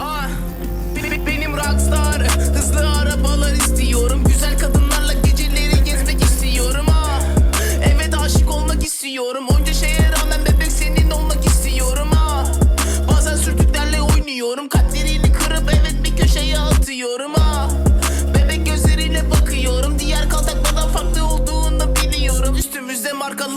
Ah, benim rockstar. Hızlı arabalar istiyorum. Güzel kadınlarla geceleri gezmek istiyorum. Ah, ha. Evet aşık olmak istiyorum.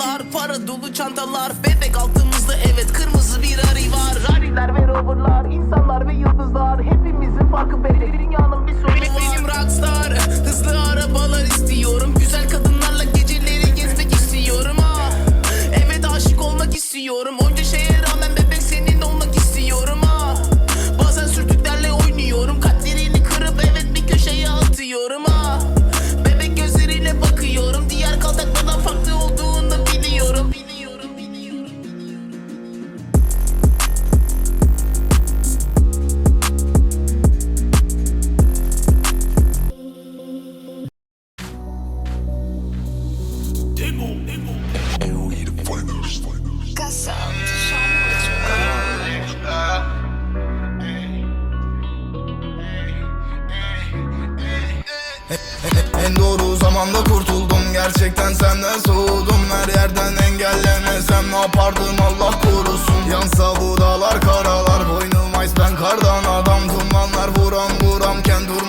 Markalar Para dolu çantalar. Bebek altımızda evet kırmızı bir ari var. Rariler ve roverlar insanlar ve yıldızlar Hepimizin farkı belli. Dünyanın bir sonu var. Benim rockstar Hızlı arabalar istiyorum. Güzel kadınlarla geceleri gezmek istiyorum. Ah. Evet aşık olmak istiyorum En doğru zamanda kurtuldum. Gerçekten senden soğudum. Her yerden engellemesem ne yapardım? Allah korusun. Yansa bu dağlar karalar Boynum ice ben kardan adam Dumanlar vuram durmadan alkol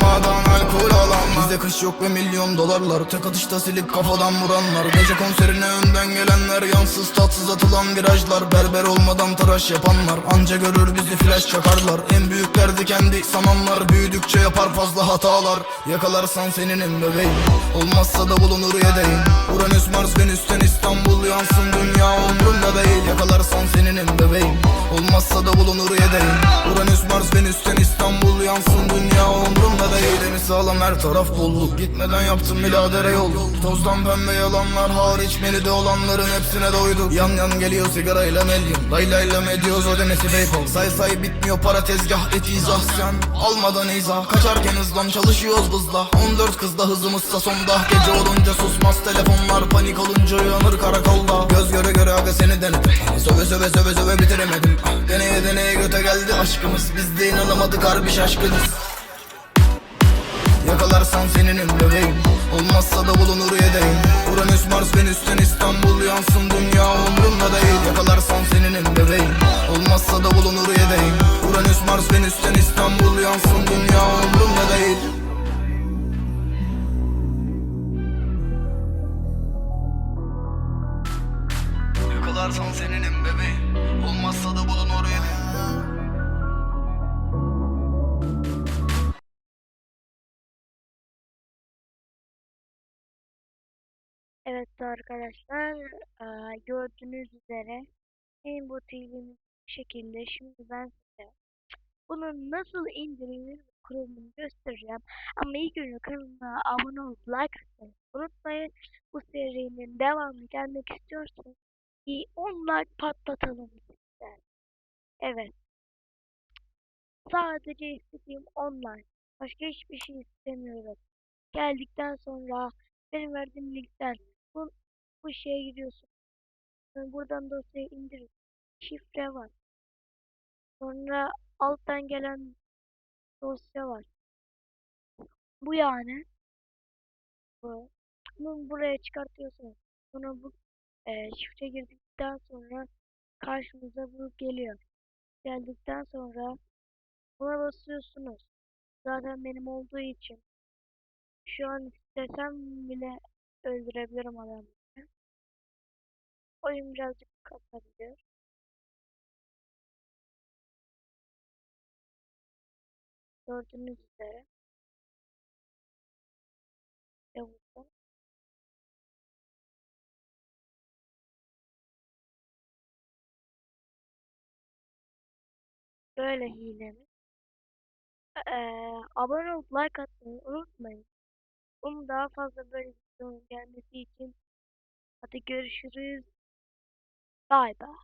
Bizde kış yok ve milyon dolarlar. Tek atışta silip kafadan vuranlar. Gece konserine önden gelenler Yansız tatsız atılan virajlar. Berber olmadan tıraş yapanlar. Anca görür bizi flash çakarlar. En büyüklerdi kendi sananlar. Büyüdükçe yapar fazla hatalar. Yakalarsan seninim bebeğim. Olmazsa da bulunur yedeğim. Uranüs Mars Venüs'ten İstanbul yansın. Dünya umrumda değil. Yakalarsan seninim bebeğim. Olmazsa da bulunur yedeğim. Uranüs Mars Venüs'ten İstanbul yansın. Dünya umrumda sağlam her taraf bolluk. Gitmeden yaptım biladere yol. Tozdan pembe yalanlar hariç Menüde olanların hepsine doyduk. Yan yan geliyor sigarayla melyum Lay lay lam ediyoruz ödemesi paypal Say say bitmiyor para tezgah et izah. Sen almadan izah. Kaçarken hızlan çalışıyoruz hızla. 14 kızla hızımızsa sonda. Gece olunca susmaz telefonlar Panik olunca uyanır karakolda. Göz göre göre aga seni denedim. Söve söve söve söve bitiremedim. Ah, Deneye deneye göte geldi aşkımız. Biz de inanamadık harbi şaşkınız Yakalarsan seninim bebeğim Olmazsa da bulunur yedeğim Uranüs Mars Venüs'ten İstanbul yansın. Dünya umrumda değil. Yakalarsan seninim bebeğim Olmazsa da bulunur yedeğim Uranüs Mars Venüs'ten İstanbul yansın. Dünya umrumda değil. Yakalarsan seninim bebeğim Olmazsa da bulunur yedeğim Evet arkadaşlar gördüğünüz üzere Rainbow TV'miz bu şekilde. Şimdi ben size bunun nasıl indirilir kurulumunu göstereceğim. Ama ilk önce kanalıma abone olup like atmayı unutmayın. Bu serinin devamını gelmek istiyorsanız bir 10 like patlatalım sizden. Evet. Sadece istediğim 10 like. Başka hiçbir şey istemiyorum. Geldikten sonra benim verdiğim linkten bu, bu şeye giriyorsun. Sonra Buradan dosyayı indir. Şifre var. Sonra alttan gelen dosya var. Bu yani. Bu. Bunu buraya çıkartıyorsunuz. Sonra bu e, şifre girdikten sonra karşınıza bu geliyor. Geldikten sonra buna basıyorsunuz. Zaten benim olduğu için şu an istesem bile öldürebilirim adamı. Oyun birazcık kasabiliyor. Gördüğünüz üzere. Burada. Böyle hilemiz. Ee, abone olup like atmayı unutmayın. Um daha fazla böyle gelmesi için hadi görüşürüz. Bay bay.